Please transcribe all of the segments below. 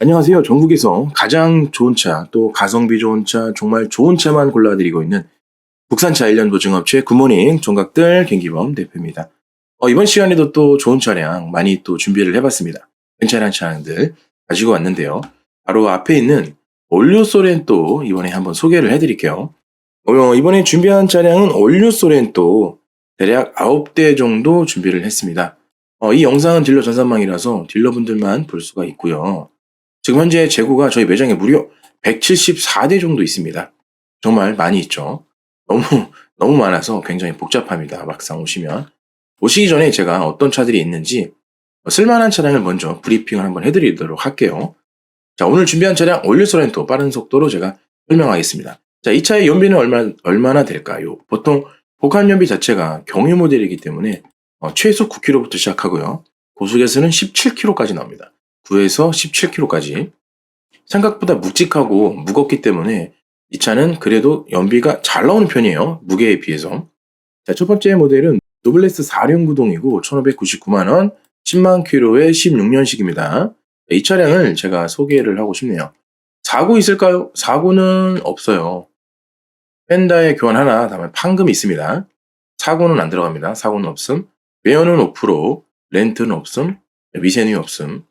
안녕하세요. 전국에서 가장 좋은 차, 또 가성비 좋은 차, 정말 좋은 차만 골라드리고 있는 국산차 1년 보증업체 굿모닝 종각들 김기범 대표입니다. 어, 이번 시간에도 또 좋은 차량 많이 또 준비를 해봤습니다. 괜찮은 차량들 가지고 왔는데요. 바로 앞에 있는 올류 소렌또 이번에 한번 소개를 해드릴게요. 어, 이번에 준비한 차량은 올류 소렌또 대략 9대 정도 준비를 했습니다. 어, 이 영상은 딜러 전산망이라서 딜러분들만 볼 수가 있고요. 지금 현재 재고가 저희 매장에 무려 174대 정도 있습니다. 정말 많이 있죠. 너무, 너무 많아서 굉장히 복잡합니다. 막상 오시면. 오시기 전에 제가 어떤 차들이 있는지 쓸만한 차량을 먼저 브리핑을 한번 해드리도록 할게요. 자, 오늘 준비한 차량 올류소렌토 빠른 속도로 제가 설명하겠습니다. 자, 이 차의 연비는 얼마, 얼마나 될까요? 보통 복합 연비 자체가 경유 모델이기 때문에 어, 최소 9km부터 시작하고요. 고속에서는 17km까지 나옵니다. 9에서 17km까지. 생각보다 묵직하고 무겁기 때문에 이 차는 그래도 연비가 잘 나오는 편이에요. 무게에 비해서. 자, 첫 번째 모델은 노블레스 4륜 구동이고 1599만원, 10만 킬로의 16년식입니다. 이 차량을 제가 소개를 하고 싶네요. 사고 있을까요? 사고는 없어요. 펜다에 교환 하나, 다음에 판금이 있습니다. 사고는 안 들어갑니다. 사고는 없음. 외연은 5%, 렌트는 없음, 미세누이 없음.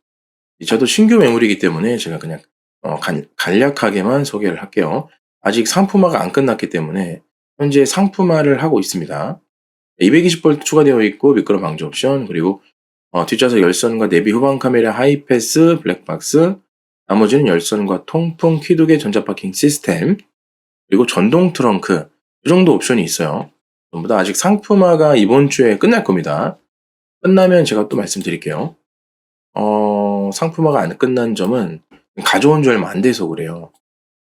이 차도 신규 매물이기 때문에 제가 그냥 어, 간, 간략하게만 소개를 할게요. 아직 상품화가 안 끝났기 때문에 현재 상품화를 하고 있습니다. 220V 추가되어 있고 미끄럼 방지 옵션 그리고 어, 뒷좌석 열선과 내비 후방 카메라 하이패스 블랙박스 나머지는 열선과 통풍 키두개 전자 파킹 시스템 그리고 전동 트렁크 이 정도 옵션이 있어요. 전부 다 아직 상품화가 이번 주에 끝날 겁니다. 끝나면 제가 또 말씀드릴게요. 어, 상품화가 안 끝난 점은 가져온 지 얼마 안 돼서 그래요.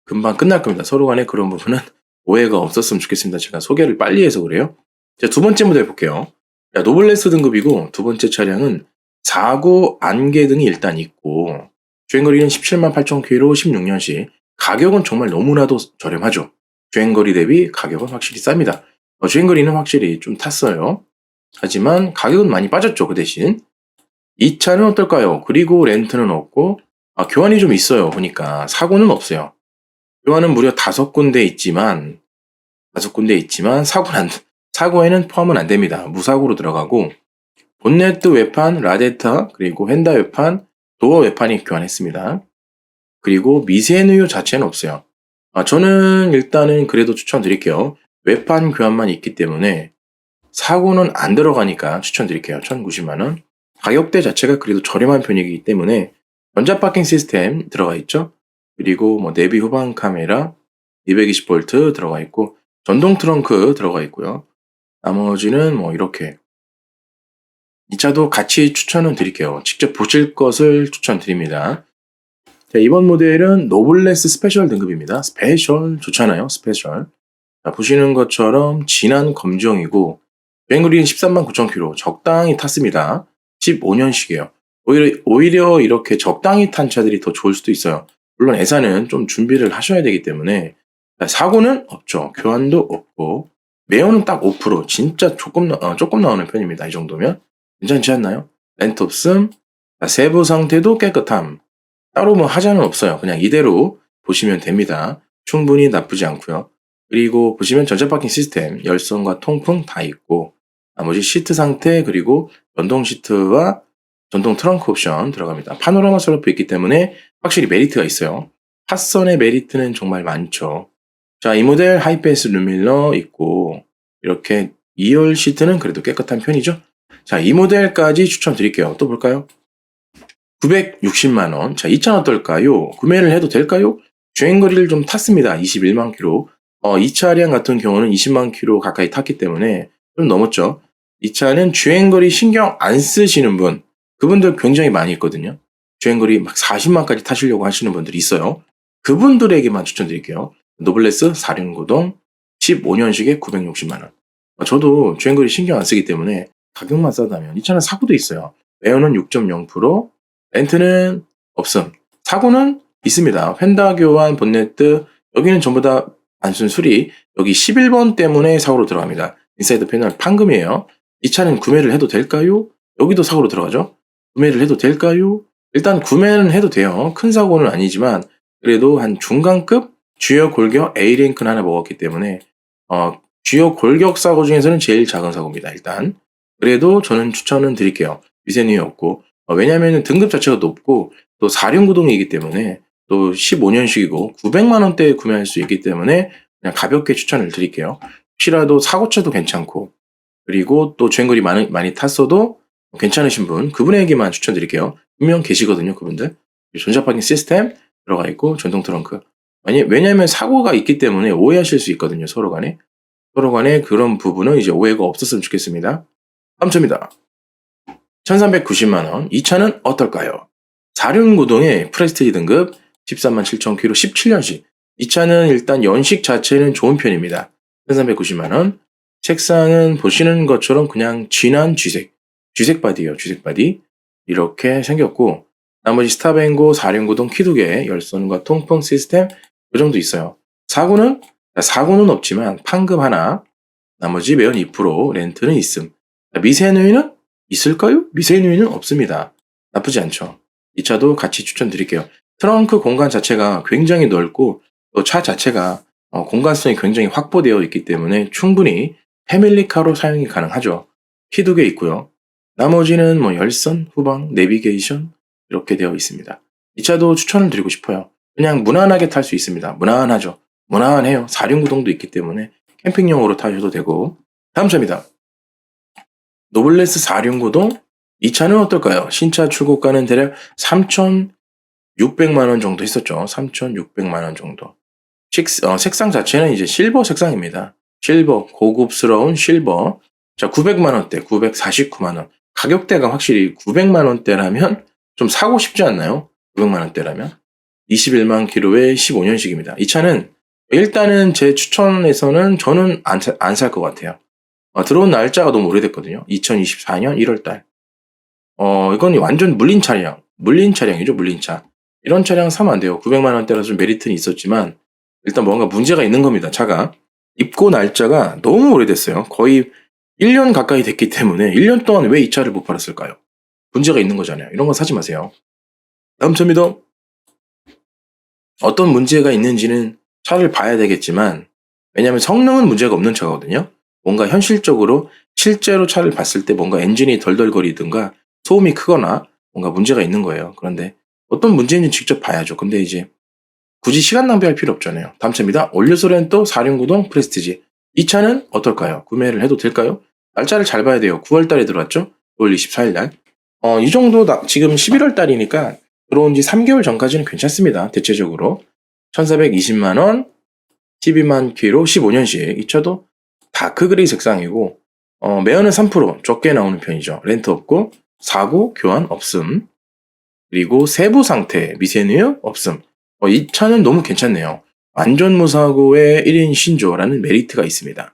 금방 끝날 겁니다. 서로 간에 그런 부분은 오해가 없었으면 좋겠습니다. 제가 소개를 빨리 해서 그래요. 자, 두 번째 모델 볼게요. 자, 노블레스 등급이고 두 번째 차량은 4구 안개 등이 일단 있고 주행거리는 17만 8천 킬로 16년식 가격은 정말 너무나도 저렴하죠. 주행거리 대비 가격은 확실히 쌉니다. 어, 주행거리는 확실히 좀 탔어요. 하지만 가격은 많이 빠졌죠. 그 대신 이 차는 어떨까요? 그리고 렌트는 없고 아, 교환이 좀 있어요. 보니까 사고는 없어요. 교환은 무려 다섯 군데 있지만 다섯 군데 있지만 사고는 안, 사고에는 포함은 안 됩니다. 무사고로 들어가고 본네트 외판, 라데타 그리고 헨다 외판, 도어 외판이 교환했습니다. 그리고 미세누유 자체는 없어요. 아, 저는 일단은 그래도 추천드릴게요. 외판 교환만 있기 때문에 사고는 안 들어가니까 추천드릴게요. 1090만원. 가격대 자체가 그래도 저렴한 편이기 때문에 전자 파킹 시스템 들어가 있죠. 그리고 뭐 내비 후방 카메라 220V 들어가 있고 전동 트렁크 들어가 있고요. 나머지는 뭐 이렇게 이 차도 같이 추천을 드릴게요. 직접 보실 것을 추천드립니다. 자, 이번 모델은 노블레스 스페셜 등급입니다. 스페셜 좋잖아요. 스페셜. 자, 보시는 것처럼 진한 검정이고 주행거리는 13만 9천 킬로 적당히 탔습니다. 15년식이에요. 오히려, 오히려 이렇게 적당히 탄 차들이 더 좋을 수도 있어요. 물론 애사는 좀 준비를 하셔야 되기 때문에 사고는 없죠. 교환도 없고 매연은 딱 5% 진짜 조금 나, 어, 조금 나오는 편입니다. 이 정도면 괜찮지 않나요? 렌트 없음 세부 상태도 깨끗함 따로 뭐 하자는 없어요. 그냥 이대로 보시면 됩니다. 충분히 나쁘지 않고요. 그리고 보시면 전자 파킹 시스템 열선과 통풍 다 있고 나머지 시트 상태 그리고 전동 시트와 전동 트렁크 옵션 들어갑니다. 파노라마 슬로프 있기 때문에 확실히 메리트가 있어요. 핫선의 메리트는 정말 많죠. 자, 이 모델 하이패스 루밀러 있고 이렇게 2열 시트는 그래도 깨끗한 편이죠. 자, 이 모델까지 추천드릴게요. 또 볼까요? 960만원. 자, 이차 어떨까요? 구매를 해도 될까요? 주행거리를 좀 탔습니다. 21만 킬로. 어, 이 차량 같은 경우는 20만 킬로 가까이 탔기 때문에 좀 넘었죠. 이 차는 주행거리 신경 안 쓰시는 분, 그분들 굉장히 많이 있거든요. 주행거리 막 40만까지 타시려고 하시는 분들이 있어요. 그분들에게만 추천드릴게요. 노블레스 4륜구동 15년식에 960만원. 어, 저도 주행거리 신경 안 쓰기 때문에 가격만 싸다면 이 차는 사고도 있어요. 에어는 6.0%, 렌트는 없음. 사고는 있습니다. 펜다 교환, 본네트, 여기는 전부 다 단순 수리, 여기 11번 때문에 사고로 들어갑니다. 인사이드 패널 판금이에요. 이 차는 구매를 해도 될까요? 여기도 사고로 들어가죠. 구매를 해도 될까요? 일단 구매는 해도 돼요. 큰 사고는 아니지만 그래도 한 중간급 주요 골격 A랭크는 하나 먹었기 때문에 어, 주요 골격 사고 중에서는 제일 작은 사고입니다. 일단 그래도 저는 추천은 드릴게요. 미세누이 없고 어, 왜냐하면 등급 자체가 높고 또 4륜 구동이기 때문에 또 15년식이고 900만 원대에 구매할 수 있기 때문에 그냥 가볍게 추천을 드릴게요. 혹시라도 사고차도 괜찮고 그리고 또 주행거리 많이, 많이 탔어도 괜찮으신 분 그분에게만 추천드릴게요. 분명 계시거든요, 그분들. 전자파킹 시스템 들어가 있고 전동 트렁크. 아니 왜냐하면 사고가 있기 때문에 오해하실 수 있거든요, 서로 간에. 서로 간에 그런 부분은 이제 오해가 없었으면 좋겠습니다. 다음 차입니다. 1390만 원. 이 차는 어떨까요? 4륜구동의 프레스티지 등급 13만 7천 킬로 17년식. 이 차는 일단 연식 자체는 좋은 편입니다. 1390만 원. 색상은 보시는 것처럼 그냥 진한 쥐색. 쥐색 바디예요. 쥐색 바디. 이렇게 생겼고 나머지 스타뱅고 4륜구동 키두개 열선과 통풍 시스템 그 정도 있어요. 사고는 사고는 없지만 판금 하나 나머지 매연 2% 렌트는 있음. 미세누이는 있을까요? 미세누이는 없습니다. 나쁘지 않죠. 이 차도 같이 추천드릴게요. 트렁크 공간 자체가 굉장히 넓고 또 차 자체가 어, 공간성이 굉장히 확보되어 있기 때문에 충분히 패밀리카로 사용이 가능하죠. 키두개 있고요. 나머지는 뭐 열선, 후방, 내비게이션 이렇게 되어 있습니다. 이 차도 추천을 드리고 싶어요. 그냥 무난하게 탈 수 있습니다. 무난하죠. 무난해요. 4륜 구동도 있기 때문에 캠핑용으로 타셔도 되고 다음 차입니다. 노블레스 4륜 구동 이 차는 어떨까요? 신차 출고가는 대략 3,600만 원 정도 했었죠. 3,600만 원 정도. 식, 어, 색상 자체는 이제 실버 색상입니다. 실버, 고급스러운 실버. 자, 900만 원대, 949만 원. 가격대가 확실히 900만 원대라면 좀 사고 싶지 않나요? 900만 원대라면. 21만 킬로의 15년식입니다. 이 차는 일단은 제 추천에서는 저는 안 살 것 같아요. 어, 들어온 날짜가 너무 오래됐거든요. 2024년 1월달. 어, 이건 완전 물린 차량. 물린 차량이죠, 물린 차. 이런 차량 사면 안 돼요. 900만 원대라서 좀 메리트는 있었지만 일단 뭔가 문제가 있는 겁니다. 차가. 입고 날짜가 너무 오래됐어요. 거의 1년 가까이 됐기 때문에 1년 동안 왜 이 차를 못 팔았을까요? 문제가 있는 거잖아요. 이런 거 사지 마세요. 다음 차입니다. 어떤 문제가 있는지는 차를 봐야 되겠지만 왜냐하면 성능은 문제가 없는 차거든요. 뭔가 현실적으로 실제로 차를 봤을 때 뭔가 엔진이 덜덜거리든가 소음이 크거나 뭔가 문제가 있는 거예요. 그런데 어떤 문제인지 직접 봐야죠. 근데 이제 굳이 시간 낭비할 필요 없잖아요. 다음 차입니다. 올려소렌토 4륜구동 프레스티지. 이 차는 어떨까요? 구매를 해도 될까요? 날짜를 잘 봐야 돼요. 9월 달에 들어왔죠? 9월 24일 날. 어, 이 정도 나- 지금 11월 달이니까 들어온 지 3개월 전까지는 괜찮습니다. 대체적으로. 1420만 원, 12만 킬로 15년식. 이 차도 다크 그레이 색상이고 어, 매연은 3% 적게 나오는 편이죠. 렌트 없고 사고 교환 없음. 그리고 세부 상태 미세누유 없음. 어, 이 차는 너무 괜찮네요. 완전 무사고의 1인 신조라는 메리트가 있습니다.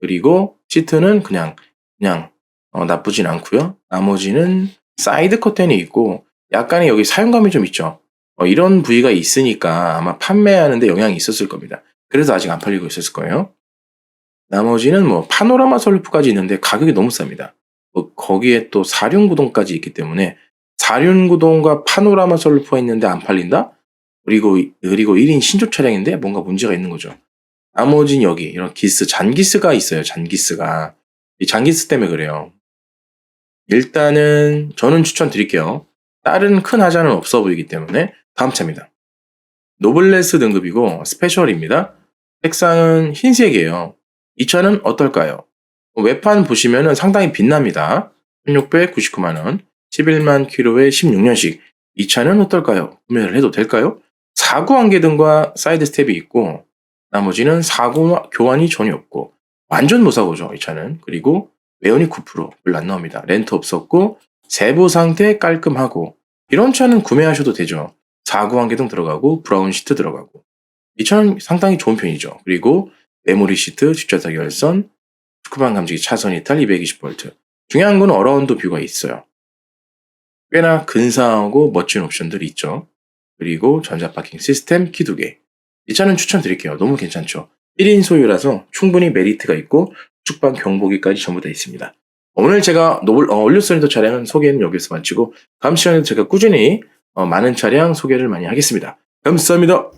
그리고 시트는 그냥 그냥 어, 나쁘진 않고요. 나머지는 사이드 커튼이 있고 약간의 여기 사용감이 좀 있죠. 어, 이런 부위가 있으니까 아마 판매하는데 영향이 있었을 겁니다. 그래서 아직 안 팔리고 있었을 거예요. 나머지는 뭐 파노라마 설루프까지 있는데 가격이 너무 쌉니다. 뭐 거기에 또 사륜구동까지 있기 때문에 사륜구동과 파노라마 설루프가 있는데 안 팔린다? 그리고 그리고 1인 신조 차량인데 뭔가 문제가 있는 거죠. 나머지는 여기 이런 기스 잔기스가 있어요. 잔기스가 이 잔기스 때문에 그래요. 일단은 저는 추천드릴게요. 다른 큰 하자는 없어 보이기 때문에 다음 차입니다. 노블레스 등급이고 스페셜입니다. 색상은 흰색이에요. 이 차는 어떨까요? 외판 보시면은 상당히 빛납니다. 1699만원, 11만 킬로의 16년식. 이 차는 어떨까요? 구매를 해도 될까요? 사구 안개등과 사이드 스텝이 있고, 나머지는 사고 교환이 전혀 없고, 완전 무사고죠, 이 차는. 그리고 매연이 9% 별로 안 나옵니다. 렌트 없었고, 세부 상태 깔끔하고, 이런 차는 구매하셔도 되죠. 사구 안개등 들어가고, 브라운 시트 들어가고. 이 차는 상당히 좋은 편이죠. 그리고 메모리 시트, 뒷좌석 열선, 스쿠방 감지기 차선 이탈 220V. 중요한 건 어라운드 뷰가 있어요. 꽤나 근사하고 멋진 옵션들이 있죠. 그리고 전자 파킹 시스템 키두 개. 이 차는 추천드릴게요. 너무 괜찮죠. 1인 소유라서 충분히 메리트가 있고 축방 경보기까지 전부 다 있습니다. 오늘 제가 노블 어, 올류소리도 차량은 소개는 여기서 마치고 다음 시간에도 제가 꾸준히 어, 많은 차량 소개를 많이 하겠습니다. 감사합니다.